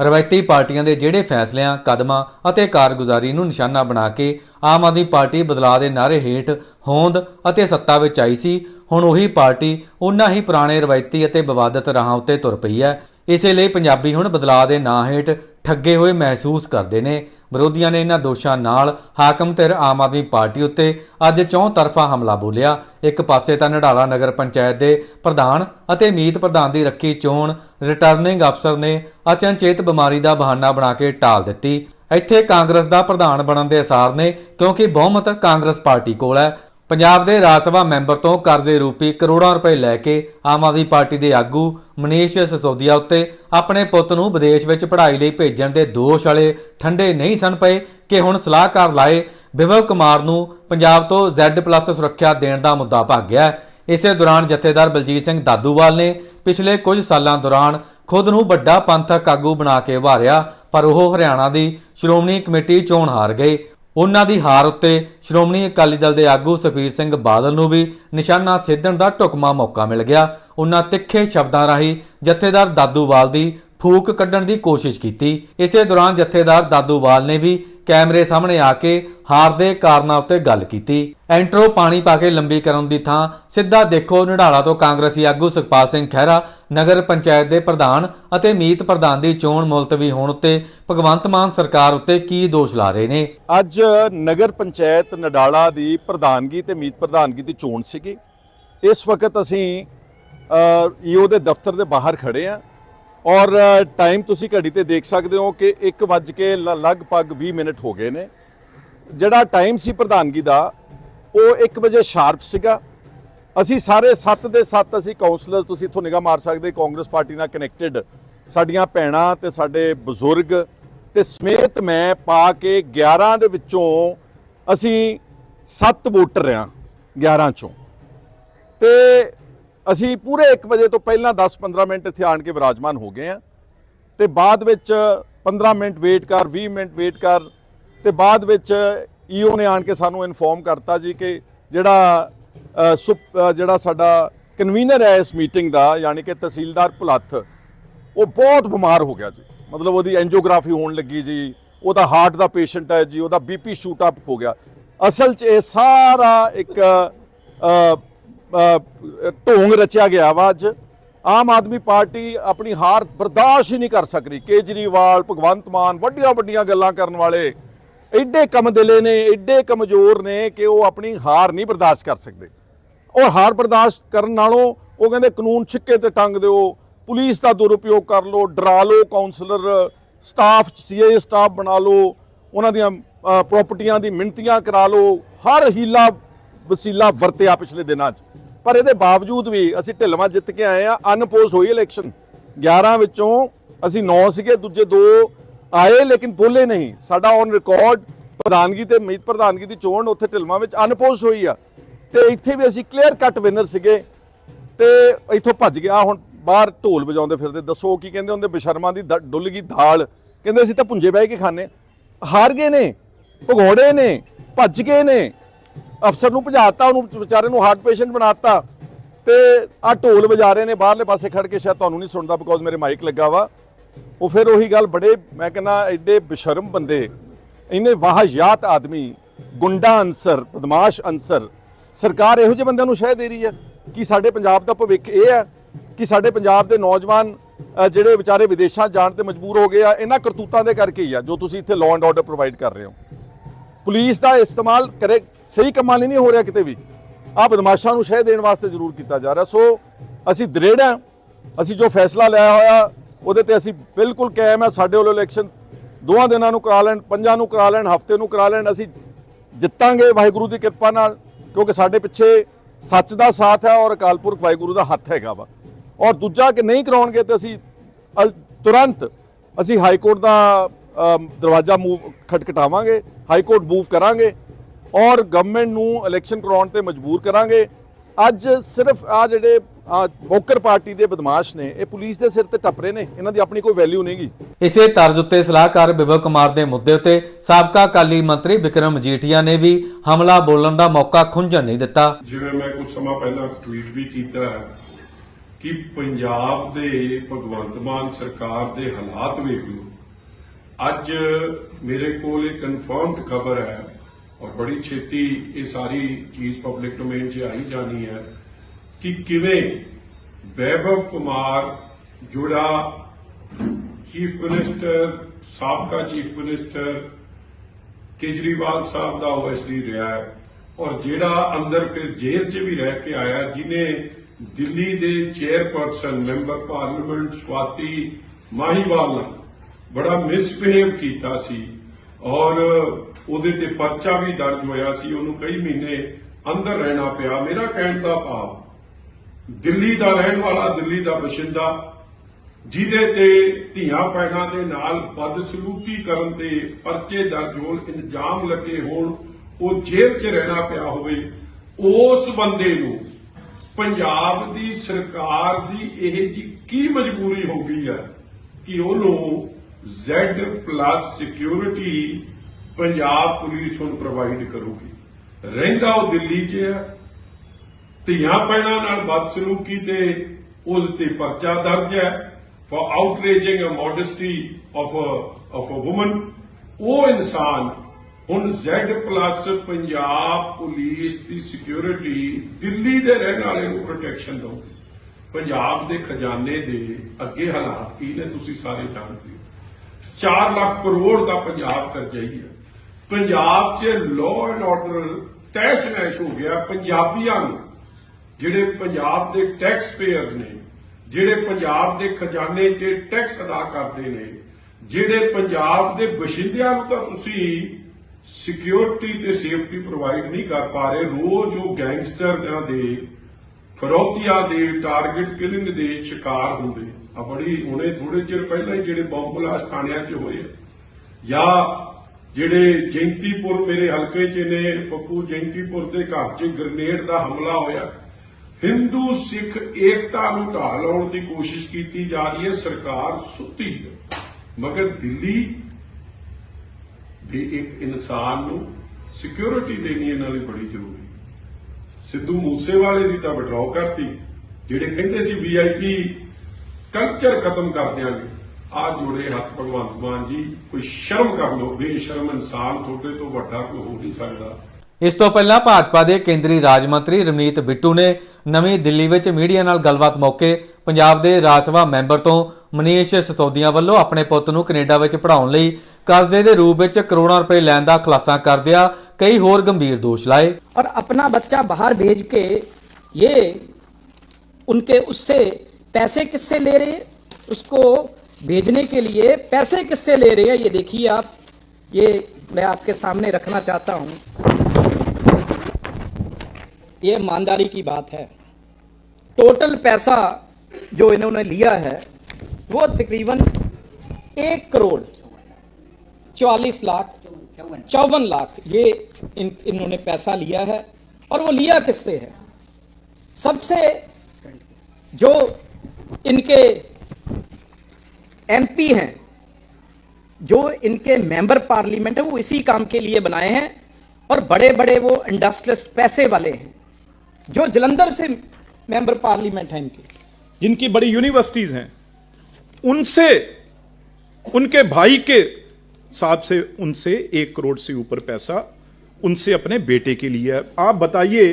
ਰਵਾਇਤੀ ਪਾਰਟੀਆਂ ਦੇ ਜਿਹੜੇ ਫੈਸਲਿਆਂ, ਕਦਮਾਂ ਅਤੇ ਕਾਰਗੁਜ਼ਾਰੀ ਨੂੰ ਨਿਸ਼ਾਨਾ ਬਣਾ ਕੇ ਆਮ ਆਦਮੀ ਪਾਰਟੀ ਬਦਲਾਅ ਦੇ ਨਾਅਰੇ ਹੇਠ ਹੋਂਦ ਅਤੇ ਸੱਤਾ ਵਿੱਚ ਆਈ ਸੀ, ਹੁਣ ਉਹੀ ਪਾਰਟੀ ਉਨ੍ਹਾਂ ਹੀ ਪੁਰਾਣੇ ਰਵਾਇਤੀ ਅਤੇ ਵਿਵਾਦਤ ਰਾਹਾਂ ਉੱਤੇ ਤੁਰ ਪਈ ਹੈ। ਇਸੇ ਲਈ ਪੰਜਾਬੀ ਹੁਣ ਬਦਲਾਅ ਦੇ ਨਾਂ ਹੇਠ ਠੱਗੇ ਹੋਏ ਮਹਿਸੂਸ ਕਰਦੇ ਨੇ। ਵਿਰੋਧੀਆਂ ਨੇ ਇਹਨਾਂ ਦੋਸ਼ਾਂ ਨਾਲ ਹਾਕਮ ਧਿਰ ਆਮ ਆਦਮੀ ਪਾਰਟੀ ਉੱਤੇ ਅੱਜ ਚੌਂ ਤਰਫਾ ਹਮਲਾ ਬੋਲਿਆ। ਇੱਕ ਪਾਸੇ ਤਾਂ ਨਡਾਲਾ ਨਗਰ ਪੰਚਾਇਤ ਦੇ ਪ੍ਰਧਾਨ ਅਤੇ ਮੀਤ ਪ੍ਰਧਾਨ ਦੀ ਰੱਖੀ ਚੋਣ ਰਿਟਰਨਿੰਗ ਅਫਸਰ ਨੇ ਅਚਨਚੇਤ ਬਿਮਾਰੀ ਦਾ ਬਹਾਨਾ ਬਣਾ ਕੇ ਟਾਲ ਦਿੱਤੀ। ਇੱਥੇ ਕਾਂਗਰਸ ਦਾ ਪ੍ਰਧਾਨ ਬਣਨ ਦੇ ਅਸਾਰ ਨੇ ਕਿਉਂਕਿ ਬਹੁਮਤ ਕਾਂਗਰਸ ਪਾਰਟੀ ਕੋਲ ਹੈ। ਪੰਜਾਬ ਦੇ ਰਾਜ ਸਭਾ ਮੈਂਬਰ ਤੋਂ ਕਰਜ਼ੇ ਰੂਪੀ ਕਰੋੜਾਂ ਰੁਪਏ ਲੈ ਕੇ ਆਮ ਆਦਮੀ ਪਾਰਟੀ ਦੇ ਆਗੂ ਮਨੀਸ਼ ਸਸੋਦੀਆ ਉੱਤੇ ਆਪਣੇ ਪੁੱਤ ਨੂੰ ਵਿਦੇਸ਼ ਵਿੱਚ ਪੜ੍ਹਾਈ ਲਈ ਭੇਜਣ ਦੇ ਦੋਸ਼ ਵਾਲੇ ਠੰਡੇ ਨਹੀਂ ਸਨ ਪਏ ਕਿ ਹੁਣ ਸਲਾਹਕਾਰ ਲਾਏ ਵਿਭਵ ਕੁਮਾਰ ਨੂੰ ਪੰਜਾਬ ਤੋਂ Z+ ਸੁਰੱਖਿਆ ਦੇਣ ਦਾ ਮੁੱਦਾ ਭੱਗ ਗਿਆ ਇਸੇ ਦੌਰਾਨ ਜਥੇਦਾਰ ਬਲਜੀਤ ਸਿੰਘ ਦਾਦੂਵਾਲ ਨੇ ਪਿਛਲੇ ਕੁਝ ਸਾਲਾਂ ਦੌਰਾਨ ਖੁਦ ਨੂੰ ਵੱਡਾ ਪੰਥਕ ਆਗੂ ਬਣਾ ਕੇ ਵਾਰਿਆ, ਪਰ ਉਹ ਹਰਿਆਣਾ ਦੀ ਸ਼੍ਰੋਮਣੀ ਕਮੇਟੀ ਚੋਣ ਹਾਰ ਗਏ। ਉਹਨਾਂ ਦੀ ਹਾਰ ਉੱਤੇ ਸ਼੍ਰੋਮਣੀ ਅਕਾਲੀ ਦਲ ਦੇ ਆਗੂ ਸੁਖਬੀਰ ਸਿੰਘ ਬਾਦਲ ਨੂੰ ਵੀ ਨਿਸ਼ਾਨਾ ਸਿੱਧਣ ਦਾ ਢੁਕਮਾ ਮੌਕਾ ਮਿਲ ਗਿਆ। ਉਹਨਾਂ ਤਿੱਖੇ ਸ਼ਬਦਾਂ ਰਾਹੀਂ ਜਥੇਦਾਰ ਦਾਦੂਵਾਲ ਦੀ ਫੂਕ ਕੱਢਣ ਦੀ ਕੋਸ਼ਿਸ਼ ਕੀਤੀ। ਇਸੇ ਦੌਰਾਨ ਜਥੇਦਾਰ ਦਾਦੂਵਾਲ ਨੇ ਵੀ ਕੈਮਰੇ ਸਾਹਮਣੇ ਆ ਕੇ ਹਾਰ ਦੇ ਕਾਰਨਾਂ ਉੱਤੇ ਗੱਲ ਕੀਤੀ। ਐਂਟਰੋ ਪਾਣੀ ਪਾ ਕੇ ਲੰਬੀ ਕਰਨ ਦੀ ਥਾਂ ਸਿੱਧਾ ਦੇਖੋ ਨਿਢਾਲਾ ਤੋਂ ਕਾਂਗਰਸੀ ਆਗੂ ਸੁਖਪਾਲ ਸਿੰਘ ਖਹਿਰਾ, ਨਗਰ ਪੰਚਾਇਤ ਦੇ ਪ੍ਰਧਾਨ ਅਤੇ ਮੀਤ ਪ੍ਰਧਾਨ ਦੀ ਚੋਣ ਮੁਲਤਵੀ ਹੋਣ ਉੱਤੇ ਭਗਵੰਤ ਮਾਨ ਸਰਕਾਰ ਉੱਤੇ ਕੀ ਦੋਸ਼ ਲਾ ਰਹੇ ਨੇ? ਅੱਜ ਨਗਰ ਪੰਚਾਇਤ ਨਡਾਲਾ ਦੀ ਪ੍ਰਧਾਨਗੀ ਤੇ ਮੀਤ ਪ੍ਰਧਾਨਗੀ ਦੀ ਚੋਣ ਸੀਗੀ। ਇਸ ਵਕਤ ਅਸੀਂ ਈਓ ਦੇ ਦਫ਼ਤਰ ਦੇ ਬਾਹਰ ਖੜੇ ਆ ਔਰ ਟਾਈਮ ਤੁਸੀਂ ਘੜੀ ਤੇ ਦੇਖ ਸਕਦੇ ਹੋ ਕਿ 1 ਵੱਜ ਕੇ ਲ- ਲਗਭਗ 20 ਮਿੰਟ ਹੋ ਗਏ ਨੇ। ਜਿਹੜਾ ਟਾਈਮ ਸੀ ਪ੍ਰਧਾਨਗੀ ਦਾ, ਉਹ 1 ਵਜੇ ਸ਼ਾਰਪ ਸੀਗਾ। ਅਸੀਂ ਸਾਰੇ 7 ਦੇ 7 ਅਸੀਂ ਕਾਉਂਸਲਰ ਤੁਸੀਂ ਇੱਥੋਂ ਨਿਗਾਹ ਮਾਰ ਸਕਦੇ, ਕਾਂਗਰਸ ਪਾਰਟੀ ਨਾਲ ਕਨੈਕਟਡ ਸਾਡੀਆਂ ਭੈਣਾਂ ਤੇ ਸਾਡੇ ਬਜ਼ੁਰਗ ਤੇ ਸਮੇਤ ਮੈਂ ਪਾ ਕੇ 11 ਦੇ ਵਿੱਚੋਂ ਅਸੀਂ 7 ਵੋਟਰ ਆ 11 ਚੋਂ। ਤੇ ਅਸੀਂ ਪੂਰੇ 1 ਵਜੇ ਤੋਂ ਪਹਿਲਾਂ 10-15 ਮਿੰਟ ਇੱਥੇ ਆਣ ਕੇ ਵਿਰਾਜਮਾਨ ਹੋ ਗਏ ਆ ਤੇ ਬਾਅਦ ਵਿੱਚ 15 ਮਿੰਟ ਵੇਟ ਕਰ 20 ਮਿੰਟ ਵੇਟ ਕਰ ਤੇ ਬਾਅਦ ਵਿੱਚ ਈਓ ਨੇ ਆਣ ਕੇ ਸਾਨੂੰ ਇਨਫੋਰਮ ਕਰਤਾ ਜੀ ਕਿ ਜਿਹੜਾ ਸੁਪ- ਜਿਹੜਾ ਸਾਡਾ ਕਨਵੀਨਰ ਹੈ ਇਸ ਮੀਟਿੰਗ ਦਾ, ਯਾਨੀ ਕਿ ਤਹਿਸੀਲਦਾਰ ਭੁਲੱਥ, ਉਹ ਬਹੁਤ ਬਿਮਾਰ ਹੋ ਗਿਆ ਜੀ। ਮਤਲਬ ਉਹਦੀ ਐਂਜੀਓਗ੍ਰਾਫੀ ਹੋਣ ਲੱਗੀ ਜੀ, ਉਹਦਾ ਹਾਰਟ ਦਾ ਪੇਸ਼ੈਂਟ ਹੈ ਜੀ, ਉਹਦਾ ਬੀਪੀ ਸ਼ੂਟ ਅਪ ਹੋ ਗਿਆ। ਅਸਲ 'ਚ ਇਹ ਸਾਰਾ ਇੱਕ ਢੋਂਗ ਰਚਿਆ ਗਿਆ ਵਾ ਅੱਜ। ਆਮ ਆਦਮੀ ਪਾਰਟੀ ਆਪਣੀ ਹਾਰ ਬਰਦਾਸ਼ਤ ਹੀ ਨਹੀਂ ਕਰ ਸਕਦੀ। ਕੇਜਰੀਵਾਲ ਭਗਵੰਤ ਮਾਨ ਵੱਡੀਆਂ ਵੱਡੀਆਂ ਗੱਲਾਂ ਕਰਨ ਵਾਲੇ ਐਡੇ ਕਮਦਿਲੇ ਨੇ ਐਡੇ ਕਮਜ਼ੋਰ ਨੇ ਕਿ ਉਹ ਆਪਣੀ ਹਾਰ ਨਹੀਂ ਬਰਦਾਸ਼ਤ ਕਰ ਸਕਦੇ। ਔਰ ਹਾਰ ਬਰਦਾਸ਼ਤ ਕਰਨ ਨਾਲੋਂ ਉਹ ਕਹਿੰਦੇ ਕਾਨੂੰਨ ਛਿੱਕੇ ਤੇ ਟੰਗ ਦਿਓ ਪੁਲਿਸ ਦਾ ਦੁਰਉਪਯੋਗ ਕਰ ਲਓ ਡਰਾ ਲਓ ਕਾਉਂਸਲਰ ਸਟਾਫ ਸੀਆਈਏ ਸਟਾਫ ਬਣਾ ਲਓ ਉਹਨਾਂ ਦੀਆਂ ਅ, ਪ੍ਰਾਪਰਟੀਆਂ ਦੀ ਮਿਣਤੀਆਂ ਕਰਾ ਲਓ ਹਰ ਹੀਲਾ ਵਸੀਲਾ ਵਰਤਿਆ ਪਿਛਲੇ ਦਿਨਾਂ 'ਚ। ਪਰ ਇਹਦੇ ਬਾਵਜੂਦ ਵੀ ਅਸੀਂ ਢਿਲਵਾਂ ਜਿੱਤ ਕੇ ਆਏ ਆ ਅਨਪੋਸਟ ਹੋਈ ਇਲੈਕਸ਼ਨ 11 ਵਿੱਚੋਂ ਅਸੀਂ 9 ਸੀਗੇ, ਦੂਜੇ ਦੋ ਆਏ ਲੇਕਿਨ ਬੋਲੇ ਨਹੀਂ। ਸਾਡਾ ਔਨ ਰਿਕਾਰਡ ਪ੍ਰਧਾਨਗੀ ਤੇ ਮੀਤ ਪ੍ਰਧਾਨਗੀ ਦੀ ਚੋਣ ਉੱਥੇ ਢਿਲਵਾਂ ਵਿੱਚ ਅਨਪੋਸਟ ਹੋਈ ਆ। ਤੇ ਇੱਥੇ ਵੀ ਅਸੀਂ ਕਲੀਅਰ ਕੱਟ ਵਿਨਰ ਸੀਗੇ। ਤੇ ਇੱਥੋਂ ਭੱਜ ਗਿਆ ਹੁਣ ਬਾਹਰ ਢੋਲ ਵਜਾਉਂਦੇ ਫਿਰਦੇ। ਦੱਸੋ ਕੀ ਕਹਿੰਦੇ ਹੁੰਦੇ? ਬਸ਼ਰਮਾਂ ਦੀ ਦ- ਡੁੱਲ ਗਈ ਦਾਲ। ਕਹਿੰਦੇ ਅਸੀਂ ਤਾਂ ਪੁੰਜੇ ਬਹਿ ਕੇ ਖਾਣੇ ਹਾਰ ਗਏ ਨੇ, ਭਗੌੜੇ ਨੇ, ਭੱਜ ਗਏ ਨੇ। ਅਫਸਰ ਨੂੰ ਭਜਾਤਾ, ਉਹਨੂੰ ਵਿਚਾਰੇ ਨੂੰ ਹਾਰਟ ਪੇਸ਼ੈਂਟ ਬਣਾਤਾ ਤੇ ਆ ਢੋਲ ਵਜਾ ਰਹੇ ਨੇ, ਬਾਹਰਲੇ ਪਾਸੇ ਖੜ ਕੇ ਸ਼ਾਇਦ ਤੁਹਾਨੂੰ ਨਹੀਂ ਸੁਣਦਾ ਬਿਕੋਜ਼ ਮੇਰੇ ਮਾਈਕ ਲੱਗਾ ਵਾ। ਉਹ ਫਿਰ ਉਹੀ ਗੱਲ ਬੜੇ, ਮੈਂ ਕਹਿੰਦਾ ਐਡੇ ਬਸ਼ਰਮ ਬੰਦੇ, ਇੰਨੇ ਵਾਹਯਾਤ ਆਦਮੀ, ਗੁੰਡਾ ਅਨਸਰ, ਬਦਮਾਸ਼ ਅਨਸਰ, ਸਰਕਾਰ ਇਹੋ ਜਿਹੇ ਬੰਦਿਆਂ ਨੂੰ ਸ਼ਹਿ ਦੇ ਰਹੀ ਹੈ ਕਿ ਸਾਡੇ ਪੰਜਾਬ ਦਾ ਭਵਿੱਖ ਇਹ ਹੈ ਕਿ ਸਾਡੇ ਪੰਜਾਬ ਦੇ ਨੌਜਵਾਨ ਜਿਹੜੇ ਵਿਚਾਰੇ ਵਿਦੇਸ਼ਾਂ ਜਾਣ ਤੇ ਮਜਬੂਰ ਹੋ ਗਏ ਆ, ਇਹਨਾਂ ਕਰਤੂਤਾਂ ਦੇ ਕਰਕੇ ਹੀ ਆ ਜੋ ਤੁਸੀਂ ਇੱਥੇ ਲਾਅ ਐਂਡ ਆਰਡਰ ਪ੍ਰੋਵਾਈਡ ਕਰ ਰਹੇ ਹੋ। ਪੁਲਿਸ ਦਾ ਇਸਤੇਮਾਲ ਕਰੇ, ਸਹੀ ਕੰਮਾਂ ਲਈ ਨਹੀਂ ਹੋ ਰਿਹਾ ਕਿਤੇ ਵੀ। ਆ ਬਦਮਾਸ਼ਾਂ ਨੂੰ ਸ਼ਹਿ ਦੇਣ ਵਾਸਤੇ ਜ਼ਰੂਰ ਕੀਤਾ ਜਾ ਰਿਹਾ। ਸੋ, ਅਸੀਂ ਦ੍ਰਿੜ ਹਾਂ। ਅਸੀਂ ਜੋ ਫੈਸਲਾ ਲਿਆ ਹੋਇਆ, ਉਹਦੇ ਤੇ ਅਸੀਂ ਬਿਲਕੁਲ ਕਾਇਮ ਹੈ। ਸਾਡੇ ਵੱਲੋਂ ਇਲੈਕਸ਼ਨ ਦੋਵਾਂ ਦਿਨਾਂ ਨੂੰ ਕਰਾ ਲੈਣ, ਪੰਜਾਂ ਨੂੰ ਕਰਾ ਲੈਣ, ਹਫ਼ਤੇ ਨੂੰ ਕਰਾ ਲੈਣ, ਅਸੀਂ ਜਿੱਤਾਂਗੇ ਵਾਹਿਗੁਰੂ ਦੀ ਕਿਰਪਾ ਨਾਲ, ਕਿਉਂਕਿ ਸਾਡੇ ਪਿੱਛੇ ਸੱਚ ਦਾ ਸਾਥ ਹੈ ਔਰ ਅਕਾਲ ਪੁਰਖ ਵਾਹਿਗੁਰੂ ਦਾ ਹੱਥ ਹੈਗਾ ਵਾ। ਔਰ ਦੂਜਾ ਕਿ ਨਹੀਂ ਕਰਾਉਣਗੇ ਤੇ ਅਸੀਂ ਅਲ- ਤੁਰੰਤ ਅਸੀਂ ਹਾਈ ਕੋਰਟ ਦਾ ਦਰਵਾਜ਼ਾ ਮੂਵ ਖਟਖਟਾਵਾਂਗੇ। ਹਾਈ ਕੋਰਟ ਮੂਵ ਕਰਾਂਗੇ ਔਰ ਗਵਰਨਮੈਂਟ ਨੂੰ ਇਲੈਕਸ਼ਨ ਕਰਾਉਣ ਤੇ ਮਜਬੂਰ ਕਰਾਂਗੇ। ਅੱਜ ਸਿਰਫ ਆ ਜਿਹੜੇ ਬੋਕਰ ਪਾਰਟੀ ਦੇ ਬਦਮਾਸ਼ ਨੇ ਇਹ ਪੁਲਿਸ ਦੇ ਸਿਰ ਤੇ ਟੱਪਰੇ ਨੇ। ਇਹਨਾਂ ਦੀ ਆਪਣੀ ਕੋਈ ਵੈਲਿਊ ਨਹੀਂਗੀ ਇਸੇ ਤਰਜ਼ ਉੱਤੇ ਸਲਾਹਕਾਰ ਵਿਭਵ ਕੁਮਾਰ ਦੇ ਮੁੱਦੇ ਉੱਤੇ ਸਾਬਕਾ ਅਕਾਲੀ ਮੰਤਰੀ ਵਿਕਰਮ ਮਜੀਠੀਆ ਨੇ ਵੀ ਹਮਲਾ ਬੋਲਣ ਦਾ ਮੌਕਾ ਖੁੰਝਣ ਨਹੀਂ ਦਿੱਤਾ। ਜਿਵੇਂ ਮੈਂ ਕੁਝ ਸਮਾਂ ਪਹਿਲਾਂ ਟਵੀਟ ਵੀ ਕੀਤਾ ਕਿ ਪੰਜਾਬ ਦੇ ਭਗਵੰਤ ਮਾਨ ਸਰਕਾਰ ਦੇ ਹਾਲਾਤ ਵੇਖ ਲਓ। ਅੱਜ ਮੇਰੇ ਕੋਲ ਇੱਕ ਕਨਫਰਮਡ ਖਬਰ ਹੈ ਔਰ ਬੜੀ ਛੇਤੀ ਇਹ ਸਾਰੀ ਚੀਜ਼ ਪਬਲਿਕ ਡੋਮੇਨ 'ਚ ਆਈ ਜਾਣੀ ਹੈ ਕਿ ਕਿਵੇਂ ਵੈਭਵ ਕੁਮਾਰ ਜਿਹੜਾ ਚੀਫ ਮਿਨਿਸਟਰ ਸਾਬਕਾ ਚੀਫ ਮਿਨਿਸਟਰ ਕੇਜਰੀਵਾਲ ਸਾਹਿਬ ਦਾ ਓਐਸਡੀ ਰਿਹਾ ਹੈ ਔਰ ਜਿਹੜਾ ਅੰਦਰ ਫਿਰ ਜੇਲ੍ਹ 'ਚ ਵੀ ਰਹਿ ਕੇ ਆਇਆ ਜਿਨੇ ਦਿੱਲੀ ਦੇ chairperson member parliament Swati Maliwal ਨਾਲ ਬੜਾ ਮਿਸਬਿਹੇਵ ਕੀਤਾ ਸੀ ਔਰ ਉਹਦੇ ਤੇ ਪਰਚਾ ਵੀ ਦਰਜ ਹੋਇਆ ਸੀ, ਉਹਨੂੰ ਕਈ ਮਹੀਨੇ ਅੰਦਰ ਰਹਿਣਾ ਪਿਆ। ਮੇਰਾ ਕਹਿਣ ਦਾ ਭਾਵ, ਦਿੱਲੀ ਦਾ ਰਹਿਣ ਵਾਲਾ, ਦਿੱਲੀ ਦਾ ਬਸ਼ਿੰਦਾ, ਜਿਹਦੇ ਤੇ ਧੀਆਂ ਪੈਣਾ ਦੇ ਨਾਲ ਬਦਸਲੂਕੀ ਕਰਨ ਤੇ ਪਰਚੇ ਦਰਜ ਹੋਣ ਇਲਜ਼ਾਮ ਲੱਗੇ ਹੋਣ, ਉਹ ਜੇਲ੍ਹ 'ਚ ਰਹਿਣਾ ਪਿਆ ਹੋਵੇ, ਉਸ ਬੰਦੇ ਨੂੰ ਪੰਜਾਬ ਦੀ ਸਰਕਾਰ ਦੀ ਇਹ ਜੀ ਕੀ ਮਜਬੂਰੀ ਹੋ ਗਈ ਹੈ ਕਿ ਉਹਨੂੰ Z+ ਸਿਕਿਉਰਿਟੀ ਪੰਜਾਬ ਪੁਲਿਸ ਹੁਣ ਪ੍ਰੋਵਾਈਡ ਕਰੂਗੀ। ਰਹਿੰਦਾ ਉਹ ਦਿੱਲੀ 'ਚ ਹੈ। ਧੀਆਂ ਪੈਣਾ ਨਾਲ ਬਦਸਲੂਕੀ ਤੇ ਉਸ ਤੇ ਪਰਚਾ ਦਰਜ ਹੈ। For outraging a modesty of a of a woman ਉਹ ਇਨਸਾਨ ਹੁਣ Z+ ਪੰਜਾਬ ਪੁਲਿਸ ਦੀ ਸਿਕਿਉਰਿਟੀ ਦਿੱਲੀ ਦੇ ਰਹਿਣ ਵਾਲੇ ਨੂੰ ਪ੍ਰੋਟੈਕਸ਼ਨ ਦਊਗੀ। ਪੰਜਾਬ ਦੇ ਖਜ਼ਾਨੇ ਦੇ ਅੱਗੇ ਹਾਲਾਤ ਕੀ ਨੇ, ਤੁਸੀਂ ਸਾਰੇ ਜਾਣਦੇ ਹੋ। 4 ਲੱਖ ਕਰੋੜ ਦਾ ਪੰਜਾਬ ਕਰਜ਼ਾ ਹੀ ਹੈ। ਪੰਜਾਬ 'ਚ ਲਾਅ ਐਂਡ ਆਰਡਰ ਤਹਿਸ ਨਹਿਸ ਹੋ ਗਿਆ ਪੰਜਾਬੀਆਂ ਨੂੰ, ਜਿਹੜੇ ਪੰਜਾਬ ਦੇ ਟੈਕਸ ਪੇਅਰਸ ਨੇ, ਜਿਹੜੇ ਪੰਜਾਬ ਦੇ ਖਜ਼ਾਨੇ 'ਚ ਟੈਕਸ ਅਦਾ ਕਰਦੇ ਨੇ, ਜਿਹੜੇ ਪੰਜਾਬ ਦੇ ਬਸ਼ਿੰਦਿਆਂ ਨੂੰ ਤਾਂ ਤੁਸੀਂ ਸਿਕਿਉਰਿਟੀ ਤੇ ਸੇਫਟੀ ਪ੍ਰੋਵਾਈਡ ਨਹੀਂ ਕਰ ਪਾ ਰਹੇ, ਰੋਜ਼ ਉਹ ਗੈਂਗਸਟਰਾਂ ਦੇ ਫਰੋਤੀਆਂ ਦੇ ਟਾਰਗੇਟ ਕਿਲਿੰਗ ਦੇ ਸ਼ਿਕਾਰ ਹੁੰਦੇ। ਆ ਬੜੀ ਹੁਣੇ ਥੋੜੇ ਚਿਰ ਪਹਿਲਾਂ ਹੀ ਜਿਹੜੇ ਬੰਬ ਬਲਾਸਟ ਥਾਣਿਆਂ 'ਚ ਹੋਏ ਜਾਂ ਜਿਹੜੇ ਜੈਂਤੀਪੁਰ ਮੇਰੇ ਹਲਕੇ 'ਚ ਨੇ, ਪੱਪੂ ਜੈਂਤੀਪੁਰ ਦੇ ਘਰ 'ਚ ਗ੍ਰਨੇਡ ਦਾ ਹਮਲਾ ਹੋਇਆ। ਹਿੰਦੂ ਸਿੱਖ ਏਕਤਾ ਨੂੰ ਢਾਹ ਲਾਉਣ ਦੀ ਕੋਸ਼ਿਸ਼ ਕੀਤੀ ਜਾ ਰਹੀ ਹੈ, ਸਰਕਾਰ ਸੁੱਤੀ ਹੈ। ਮਗਰ ਦਿੱਲੀ ਦੇ ਇੱਕ ਇਨਸਾਨ ਨੂੰ ਸਿਕਿਉਰਿਟੀ ਦੇਣੀ ਇਹਨਾਂ ਲਈ ਬੜੀ ਜ਼ਰੂਰੀ ਸਿੱਧੂ ਮੂਸੇਵਾਲੇ ਦੀ ਤਾਂ ਵਿਡਰਾਅ ਕਰਤੀ, ਜਿਹੜੇ ਕਹਿੰਦੇ ਸੀ ਵੀਆਈਪੀ ਕਲਚਰ ਖਤਮ ਕਰ ਦਿਆਂਗੇ ਆ ਜੋੜੇ ਹੱਥ ਭਗਵੰਤ ਮਾਨ ਜੀ ਕੋਈ ਸ਼ਰਮ ਕਰ ਲਓ ਬੇਸ਼ਰਮ ਇਨਸਾਨ ਤੁਹਾਡੇ ਤੋਂ ਵੱਡਾ ਕੋਈ ਹੋ ਨਹੀਂ ਸਕਦਾ ਇਸ ਤੋਂ ਪਹਿਲਾਂ ਭਾਜਪਾ ਦੇ ਕੇਂਦਰੀ ਰਾਜ ਮੰਤਰੀ ਰਮਨੀਤ ਬਿੱਟੂ ਨੇ ਨਵੀਂ ਦਿੱਲੀ ਵਿੱਚ ਮੀਡੀਆ ਨਾਲ ਗੱਲਬਾਤ ਮੌਕੇ ਪੰਜਾਬ ਦੇ ਰਾਜ ਸਭਾ ਮੈਂਬਰ ਤੋਂ ਮਨੀਸ਼ ਸਿਸੋਦੀਆ ਵੱਲੋਂ ਆਪਣੇ ਪੁੱਤ ਨੂੰ ਕੈਨੇਡਾ ਵਿੱਚ ਪੜ੍ਹਾਉਣ ਲਈ ਕਰਜ਼ੇ ਦੇ ਰੂਪ ਵਿੱਚ ਕਰੋੜਾਂ ਰੁਪਏ ਲੈਣ ਦਾ ਖੁਲਾਸਾ ਕਰਦਿਆਂ ਕਈ ਹੋਰ ਗੰਭੀਰ ਦੋਸ਼ ਲਾਏ और अपना बच्चा बाहर भेज के ये उनके उससे पैसे किससे ले रहे हैं? उसको भेजने के लिए पैसे किससे ले रहे हैं? ये देखिए आप, ये मैं आपके सामने रखना चाहता हूँ। ये ईमानदारी की बात है। टोटल पैसा जो इन्होंने लिया है, वो तकरीबन एक करोड़ चौवालीस लाख, चौवन लाख ये इन, इन्होंने पैसा लिया है। और वो लिया किससे है? सबसे जो इनके एमपी हैं, जो इनके मेंबर पार्लियामेंट है, वो इसी काम के लिए बनाए हैं और बड़े बड़े वो इंडस्ट्रियलिस्ट पैसे वाले हैं, जो जलंधर से मेंबर पार्लियामेंट हैं इनके। जिनकी बड़ी यूनिवर्सिटीज हैं, उनसे, उनके भाई के साहब से, उनसे एक करोड़ से ऊपर पैसा उनसे अपने बेटे के लिए आप बताइए,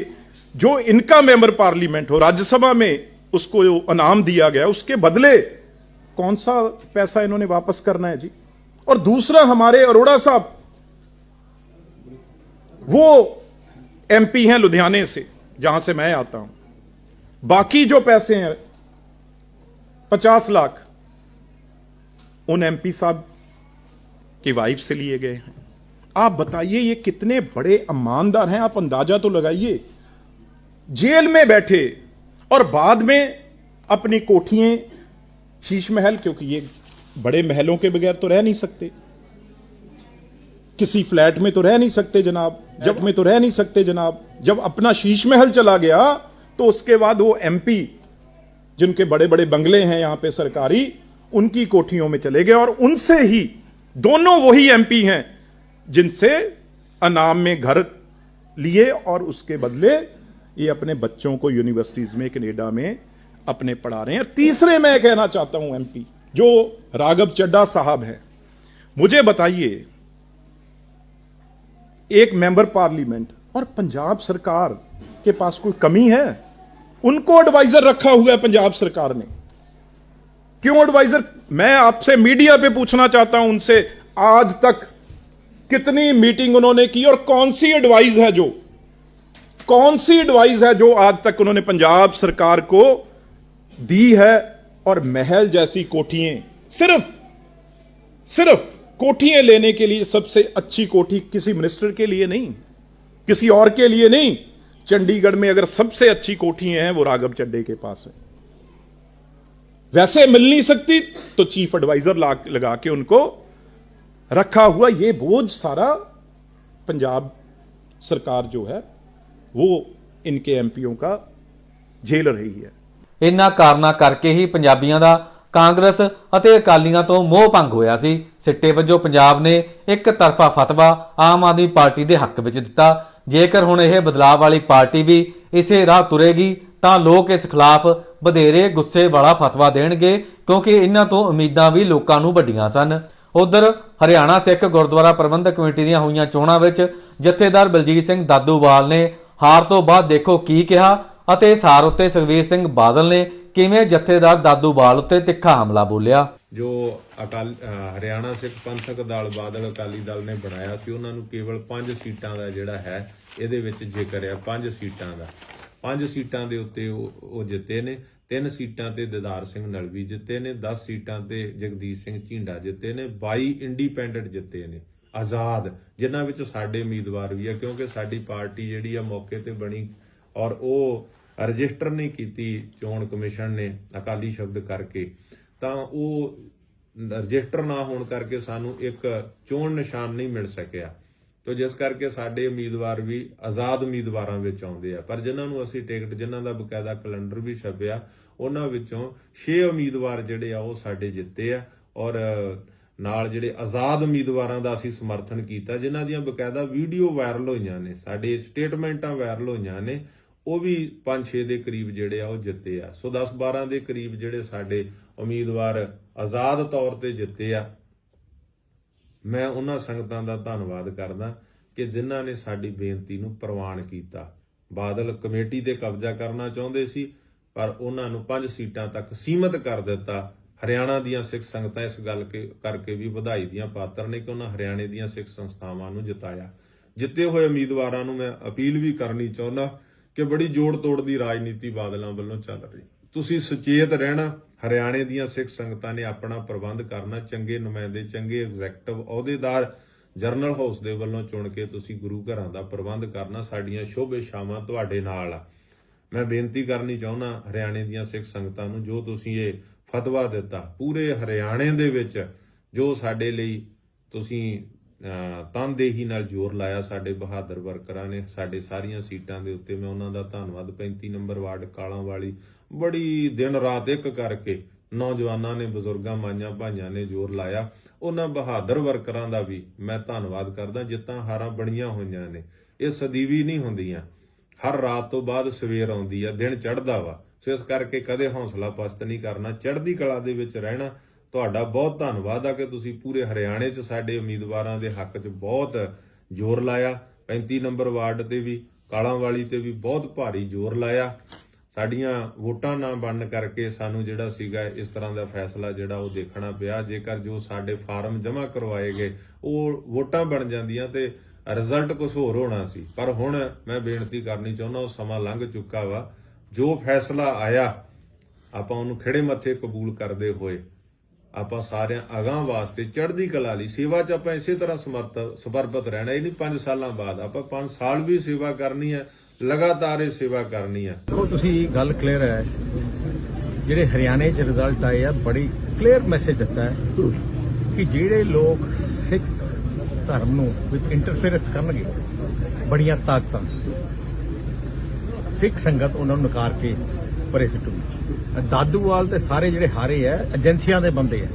जो इनका मेंबर पार्लियामेंट हो, राज्यसभा में उसको जो इनाम दिया गया, उसके बदले कौन सा पैसा इन्होंने वापस करना है जी? और दूसरा हमारे अरोड़ा साहब, वो एमपी हैं लुधियाने से, जहाँ से मैं आता हूँ। बाकी जो पैसे हैं, पचास लाख, उन एमपी साहब की वाइफ से लिए गए हैं। आप बताइए, ये कितने बड़े ईमानदार हैं, आप अंदाज़ा तो लगाइए। जेल में बैठे और बाद में अपनी कोठियाँ शीश महल, क्योंकि ये बड़े महलों के बगैर तो रह नहीं सकते। किसी फ्लैट में तो रह नहीं सकते जनाब जब में तो रह नहीं सकते जनाब। जब अपना शीश महल चला गया तो उसके बाद वो एमपी जिनके बड़े बड़े बंगले हैं यहाँ पे सरकारी, उनकी कोठियों में चले गए, और उनसे ही दोनों वही एमपी हैं, जिनसे अनाम में घर लिए और उसके बदले ये अपने बच्चों को यूनिवर्सिटीज में कनेडा में अपने पढ़ा रहे हैं। तीसरे मैं कहना चाहता हूँ एमपी जो राघव चड्डा साहब है, मुझे बताइए, एक मेंबर पार्लियामेंट और पंजाब सरकार के पास कोई कमी है? उनको एडवाइजर रखा हुआ है पंजाब सरकार ने। क्यों एडवाइजर मैं आपसे मीडिया पे पूछना चाहता हूँ उनसे, आज तक कितनी मीटिंग उन्होंने की और कौन सी एडवाइस है जो कौन सी एडवाइस है जो आज तक उन्होंने पंजाब सरकार को दी है और महल जैसी कोठियाँ? सिर्फ़ सिर्फ़ कोठियाँ लेने के लिए सबसे अच्छी कोठी किसी मिनिस्टर के लिए नहीं, किसी और के लिए नहीं। चंडीगढ़ में अगर सबसे अच्छी कोठियाँ हैं, वो राघव चड्डे के पास है। वैसे मिल नहीं सकती तो चीफ एडवाइजर लगा के उनको रखा हुआ ये बोझ सारा पंजाब सरकार जो है वो इनके एमपीओ का झेल रही है ਇਨ੍ਹਾਂ ਕਾਰਨਾਂ ਕਰਕੇ ਹੀ ਪੰਜਾਬੀਆਂ ਦਾ ਕਾਂਗਰਸ ਅਤੇ ਅਕਾਲੀਆਂ ਤੋਂ ਮੋਹ ਭੰਗ ਹੋਇਆ ਸੀ ਸਿੱਟੇ ਵਜੋਂ ਪੰਜਾਬ ਨੇ ਇੱਕ ਤਰਫਾ ਫਤਵਾ ਆਮ ਆਦਮੀ ਪਾਰਟੀ ਦੇ ਹੱਕ ਵਿੱਚ ਦਿੱਤਾ ਜੇਕਰ ਹੁਣ ਇਹ ਬਦਲਾਅ ਵਾਲੀ ਪਾਰਟੀ ਵੀ ਇਸੇ ਰਾਹ ਤੁਰੇਗੀ ਤਾਂ ਲੋਕ ਇਸ ਖਿਲਾਫ ਵਧੇਰੇ ਗੁੱਸੇ ਵਾਲਾ ਫਤਵਾ ਦੇਣਗੇ ਕਿਉਂਕਿ ਇਹਨਾਂ ਤੋਂ ਉਮੀਦਾਂ ਵੀ ਲੋਕਾਂ ਨੂੰ ਵੱਡੀਆਂ ਸਨ ਉਧਰ ਹਰਿਆਣਾ ਸਿੱਖ ਗੁਰਦੁਆਰਾ ਪ੍ਰਬੰਧਕ ਕਮੇਟੀ ਦੀਆਂ ਹੋਈਆਂ ਚੋਣਾਂ ਵਿੱਚ ਜਥੇਦਾਰ ਬਲਜੀਤ ਸਿੰਘ ਦਾਦੂਵਾਲ ਨੇ ਹਾਰ ਤੋਂ ਬਾਅਦ ਦੇਖੋ ਕੀ ਕਿਹਾ ਅਤੇ ਇਸ ਹਾਰ ਉੱਤੇ ਸੁਖਵੀਰ ਸਿੰਘ ਬਾਦਲ ਨੇ ਕਿਵੇਂ ਜਥੇਦਾਰ ਦਾਦੂਵਾਲ ਉੱਤੇ ਤਿੱਖਾ ਹਮਲਾ ਬੋਲਿਆ। ਜੋ ਅਕਾਲ ਹਰਿਆਣਾ ਸਿੱਖ ਪੰਥਕ ਦਲ ਬਾਦਲ ਅਕਾਲੀ ਦਲ ਨੇ ਬਣਾਇਆ ਸੀ, ਉਹਨਾਂ ਨੂੰ ਕੇਵਲ 5 ਸੀਟਾਂ ਦਾ ਜਿਹੜਾ ਹੈ, ਇਹਦੇ ਵਿੱਚ ਜ਼ਿਕਰ ਹੈ 5 ਸੀਟਾਂ ਦਾ। 5 ਸੀਟਾਂ ਦੇ ਉੱਤੇ ਉਹ ਉਹ ਜਿੱਤੇ ਨੇ। ਤਿੰਨ ਸੀਟਾਂ ਤੇ ਦਿਦਾਰ ਸਿੰਘ ਨਲਵੀ ਜਿੱਤੇ ਨੇ 10 ਸੀਟਾਂ ਤੇ ਜਗਦੀਸ਼ ਸਿੰਘ ਝੀਂਡਾ ਜਿੱਤੇ ਨੇ 22 ਇੰਡੀਪੈਂਡੈਂਟ ਜਿੱਤੇ ਨੇ। ਆਜ਼ਾਦ, ਜਿਨ੍ਹਾਂ ਵਿੱਚ ਸਾਡੇ ਉਮੀਦਵਾਰ ਵੀ ਆ, ਕਿਉਂਕਿ ਸਾਡੀ ਪਾਰਟੀ ਜਿਹੜੀ ਆ ਮੌਕੇ ਤੇ ਬਣੀ ਔਰ ਉਹ ਰਜਿਸਟਰ ਨਹੀਂ ਕੀਤੀ, ਚੋਣ ਕਮਿਸ਼ਨ ਨੇ ਅਕਾਲੀ ਸ਼ਬਦ ਕਰਕੇ, ਤਾਂ ਉਹ ਰਜਿਸਟਰ ਨਾ ਹੋਣ ਕਰਕੇ ਸਾਨੂੰ ਇੱਕ ਚੋਣ ਨਿਸ਼ਾਨ ਨਹੀਂ ਮਿਲ ਸਕਿਆ। ਤੋ ਜਿਸ ਕਰਕੇ ਸਾਡੇ ਉਮੀਦਵਾਰ ਵੀ ਆਜ਼ਾਦ ਉਮੀਦਵਾਰਾਂ ਵਿੱਚ ਆਉਂਦੇ ਆ। ਪਰ ਜਿਨ੍ਹਾਂ ਨੂੰ ਅਸੀਂ ਟਿਕਟ, ਜਿਨ੍ਹਾਂ ਦਾ ਬਕਾਇਦਾ ਕੈਲੰਡਰ ਵੀ ਛਪਿਆ, ਉਹਨਾਂ ਵਿੱਚੋਂ 6 ਉਮੀਦਵਾਰ ਜਿਹੜੇ ਆ ਉਹ ਸਾਡੇ ਜਿੱਤੇ ਆ ਔਰ ਨਾਲ ਜਿਹੜੇ ਆਜ਼ਾਦ ਉਮੀਦਵਾਰਾਂ ਦਾ ਅਸੀਂ ਸਮਰਥਨ ਕੀਤਾ, ਜਿਨ੍ਹਾਂ ਦੀਆਂ ਬਕਾਇਦਾ ਵੀਡੀਓ ਵਾਇਰਲ ਹੋਈਆਂ ਨੇ, ਸਾਡੇ ਸਟੇਟਮੈਂਟਾਂ ਵਾਇਰਲ ਹੋਈਆਂ ਨੇ, ਉਹ ਵੀ 5-6 ਦੇ ਕਰੀਬ ਜਿਹੜੇ ਆ, ਉਹ ਜਿੱਤੇ ਆ। ਸੋ 10-12 ਦੇ ਕਰੀਬ ਜਿਹੜੇ ਸਾਡੇ ਉਮੀਦਵਾਰ ਆਜ਼ਾਦ ਤੌਰ ਤੇ ਜਿੱਤੇ ਆ, ਮੈਂ ਉਹਨਾਂ ਸੰਗਤਾਂ ਦਾ ਧੰਨਵਾਦ ਕਰਦਾ ਕਿ ਜਿਨ੍ਹਾਂ ਨੇ ਸਾਡੀ ਬੇਨਤੀ ਨੂੰ ਪ੍ਰਵਾਨ ਕੀਤਾ। ਬਾਦਲ ਕਮੇਟੀ ਤੇ ਕਬਜ਼ਾ ਕਰਨਾ ਚਾਹੁੰਦੇ ਸੀ, ਪਰ ਉਹਨਾਂ ਨੂੰ ਪੰਜ ਸੀਟਾਂ ਤੱਕ ਸੀਮਤ ਕਰ ਦਿੱਤਾ। ਹਰਿਆਣਾ ਦੀਆਂ ਸਿੱਖ ਸੰਗਤਾਂ ਇਸ ਗੱਲ ਕੇ ਕਰਕੇ ਵੀ ਵਧਾਈ ਦੀਆਂ ਪਾਤਰ ਨੇ ਕਿ ਉਹਨਾਂ ਹਰਿਆਣੇ ਦੀਆਂ ਸਿੱਖ ਸੰਸਥਾਵਾਂ ਨੂੰ ਜਿਤਾਇਆ। ਜਿੱਤੇ ਹੋਏ ਉਮੀਦਵਾਰਾਂ ਨੂੰ ਮੈਂ ਅਪੀਲ ਵੀ ਕਰਨੀ ਚਾਹੁੰਦਾ ਕਿ ਬੜੀ ਜੋੜ ਤੋੜ ਦੀ ਰਾਜਨੀਤੀ ਬਾਦਲਾਂ ਵੱਲੋਂ ਚੱਲ ਰਹੀ। ਤੁਸੀਂ ਸੁਚੇਤ ਰਹਿਣਾ, ਹਰਿਆਣੇ ਦੀਆਂ ਸਿੱਖ ਸੰਗਤਾਂ ਨੇ ਆਪਣਾ ਪ੍ਰਬੰਧ ਕਰਨਾ, ਚੰਗੇ ਨੁਮਾਇੰਦੇ, ਚੰਗੇ ਐਗਜ਼ੈਕਟਿਵ, ਅਹੁਦੇਦਾਰ, ਜਰਨਲ ਹਾਊਸ ਦੇ ਵੱਲੋਂ ਚੁਣ ਕੇ ਤੁਸੀਂ ਗੁਰੂ ਘਰਾਂ ਦਾ ਪ੍ਰਬੰਧ ਕਰਨਾ, ਸਾਡੀਆਂ ਸ਼ੋਭੇ ਸ਼ਾਮਾਂ ਤੁਹਾਡੇ ਨਾਲ ਆ। ਮੈਂ ਬੇਨਤੀ ਕਰਨੀ ਚਾਹੁੰਦਾ ਹਰਿਆਣੇ ਦੀਆਂ ਸਿੱਖ ਸੰਗਤਾਂ ਨੂੰ, ਜੋ ਤੁਸੀਂ ਇਹ ਫਤਵਾ ਦਿੱਤਾ। ਪੂਰੇ ਹਰਿਆਣੇ ਦੇ ਵਿੱਚ ਜੋ ਸਾਡੇ ਲਈ ਤੁਸੀਂ ਤਨਦੇਹੀ ਨਾਲ ਜ਼ੋਰ ਲਾਇਆ ਸਾਡੇ ਬਹਾਦਰ ਵਰਕਰਾਂ ਨੇ, ਸਾਡੇ ਸਾਰੀਆਂ ਸੀਟਾਂ ਦੇ ਉੱਤੇ ਮੈਂ ਉਹਨਾਂ ਦਾ ਧੰਨਵਾਦ। 35 ਨੰਬਰ ਵਾਰਡ ਕਾਲਾਂ ਵਾਲੀ ਬੜੀ ਦਿਨ ਰਾਤ ਇੱਕ ਕਰਕੇ ਨੌਜਵਾਨਾਂ ਨੇ, ਬਜ਼ੁਰਗਾਂ ਮਾਈਆਂ ਭਾਈਆਂ ਨੇ ਜ਼ੋਰ ਲਾਇਆ। ਉਹਨਾਂ ਬਹਾਦਰ ਵਰਕਰਾਂ ਦਾ ਵੀ ਮੈਂ ਧੰਨਵਾਦ ਕਰਦਾ, ਜਿੱਤਾਂ ਹਾਰਾਂ ਬਣੀਆਂ ਹੋਈਆਂ ਨੇ। ਇਹ ਸਦੀਵੀ ਨਹੀਂ ਹੁੰਦੀਆਂ। ਹਰ ਰਾਤ ਤੋਂ ਬਾਅਦ ਸਵੇਰ ਆਉਂਦੀ ਆ, ਦਿਨ ਚੜ੍ਹਦਾ ਵਾ। ਸੋ ਇਸ ਕਰਕੇ ਕਦੇ ਹੌਸਲਾ ਪਸਤ ਨਹੀਂ ਕਰਨਾ, ਚੜ੍ਹਦੀ ਕਲਾ ਦੇ ਵਿੱਚ ਰਹਿਣਾ। ਤੁਹਾਡਾ ਬਹੁਤ ਧੰਨਵਾਦ ਆ ਕਿ ਤੁਸੀਂ ਪੂਰੇ ਹਰਿਆਣੇ 'ਚ ਸਾਡੇ ਉਮੀਦਵਾਰਾਂ ਦੇ ਹੱਕ 'ਚ ਬਹੁਤ ਜ਼ੋਰ ਲਾਇਆ। 35 ਨੰਬਰ ਵਾਰਡ ਤੇ ਵੀ ਕਾਲਾਂ ਵਾਲੀ ਤੇ ਵੀ ਬਹੁਤ ਭਾਰੀ ਜ਼ੋਰ ਲਾਇਆ। ਸਾਡੀਆਂ ਵੋਟਾਂ ਨਾ ਬਣਨ ਕਰਕੇ ਸਾਨੂੰ ਜਿਹੜਾ ਸੀਗਾ ਇਸ ਤਰ੍ਹਾਂ ਦਾ ਫੈਸਲਾ ਜਿਹੜਾ ਉਹ ਦੇਖਣਾ ਪਿਆ। ਜੇਕਰ ਜੋ ਸਾਡੇ ਫਾਰਮ ਜਮ੍ਹਾਂ ਕਰਵਾਏ ਗਏ, ਉਹ ਵੋਟਾਂ ਬਣ ਜਾਂਦੀਆਂ ਤੇ ਰਿਜ਼ਲਟ ਕੁਝ ਹੋਰ ਹੋਣਾ ਸੀ। ਪਰ ਹੁਣ ਮੈਂ ਬੇਨਤੀ ਕਰਨੀ ਚਾਹੁੰਦਾ, ਉਹ ਸਮਾਂ ਲੰਘ ਚੁੱਕਾ ਵਾ। ਜੋ ਫੈਸਲਾ ਆਇਆ, ਆਪਾਂ ਉਹਨੂੰ ਖਿਹੜੇ ਮੱਥੇ ਕਬੂਲ ਕਰਦੇ ਹੋਏ, ਆਪਾਂ ਸਾਰਿਆਂ ਅਗਾਂਹ ਵਾਸਤੇ ਚੜ੍ਹਦੀ ਕਲਾ ਲਈ, ਸੇਵਾ 'ਚ ਆਪਾਂ ਇਸੇ ਤਰ੍ਹਾਂ ਸਮਰਥ ਸਮਰਪਿਤ ਰਹਿਣਾ, ਇਹ ਨਹੀਂ 5 ਸਾਲਾਂ ਬਾਅਦ, ਆਪਾਂ 5 ਸਾਲ ਵੀ ਸੇਵਾ ਕਰਨੀ ਹੈ, ਲਗਾਤਾਰ ਇਹ ਸੇਵਾ ਕਰਨੀ ਹੈ। ਦੇਖੋ, ਤੁਸੀਂ ਗੱਲ ਕਲੀਅਰ ਹੈ, ਜਿਹੜੇ ਹਰਿਆਣੇ 'ਚ ਰਿਜ਼ਲਟ ਆਏ ਆ, ਬੜੀ ਕਲੀਅਰ ਮੈਸੇਜ ਦਿੱਤਾ ਹੈ ਕਿ ਜਿਹੜੇ ਲੋਕ ਸਿੱਖ ਧਰਮ ਨੂੰ ਵਿੱਚ ਇੰਟਰਫੇਰੈਂਸ ਕਰਨਗੇ, ਬੜੀਆਂ ਤਾਕਤਾਂ। ਸਿੱਖ ਸੰਗਤ ਉਹਨਾਂ ਨੂੰ ਨਕਾਰ ਕੇ ਪਰੇ ਸੁੱਟੂਗੀ। ਦਾਦੂਵਾਲ ਤੇ ਸਾਰੇ ਜਿਹੜੇ ਹਾਰੇ ਆ, ਏਜੰਸੀਆਂ ਦੇ ਬੰਦੇ ਆ।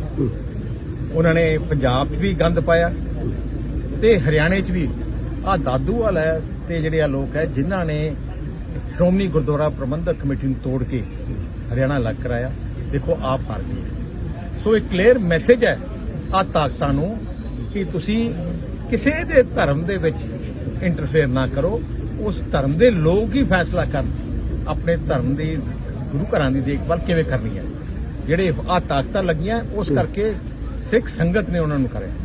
ਉਹਨਾਂ ਨੇ ਪੰਜਾਬ 'ਚ ਵੀ ਗੰਦ ਪਾਇਆ ਤੇ ਹਰਿਆਣੇ 'ਚ ਵੀ। ਆ ਦਾਦੂਵਾਲ ਹੈ ਤੇ ਜਿਹੜੇ ਆ ਲੋਕ ਹੈ, ਜਿਨ੍ਹਾਂ ਨੇ ਸ਼੍ਰੋਮਣੀ ਗੁਰਦੁਆਰਾ ਪ੍ਰਬੰਧਕ ਕਮੇਟੀ ਨੂੰ ਤੋੜ ਕੇ ਹਰਿਆਣਾ ਅਲੱਗ ਕਰਾਇਆ। ਦੇਖੋ, ਆਪ ਹਾਰ ਗਈ ਸੋ ਇੱਕ ਕਲੀਅਰ ਮੈਸੇਜ ਹੈ ਆ ਤਾਕਤਾਂ ਨੂੰ ਕਿ ਤੁਸੀਂ ਕਿਸੇ ਦੇ ਧਰਮ ਦੇ ਵਿੱਚ ਇੰਟਰਫੇਅਰ ਨਾ ਕਰੋ। ਉਸ ਧਰਮ ਦੇ ਲੋਕ ਹੀ ਫੈਸਲਾ ਕਰਨ, ਆਪਣੇ ਧਰਮ ਦੀ, ਗੁਰੂ ਘਰਾਂ ਦੀ ਦੇਖਭਾਲ ਕਿਵੇਂ ਕਰਨੀ ਹੈ? ਜਿਹੜੇ ਆ ਤਾਕਤਾਂ ਲੱਗੀਆਂ, ਉਸ ਕਰਕੇ ਸਿੱਖ ਸੰਗਤ ਨੇ ਉਹਨਾਂ ਨੂੰ ਕਰਿਆ।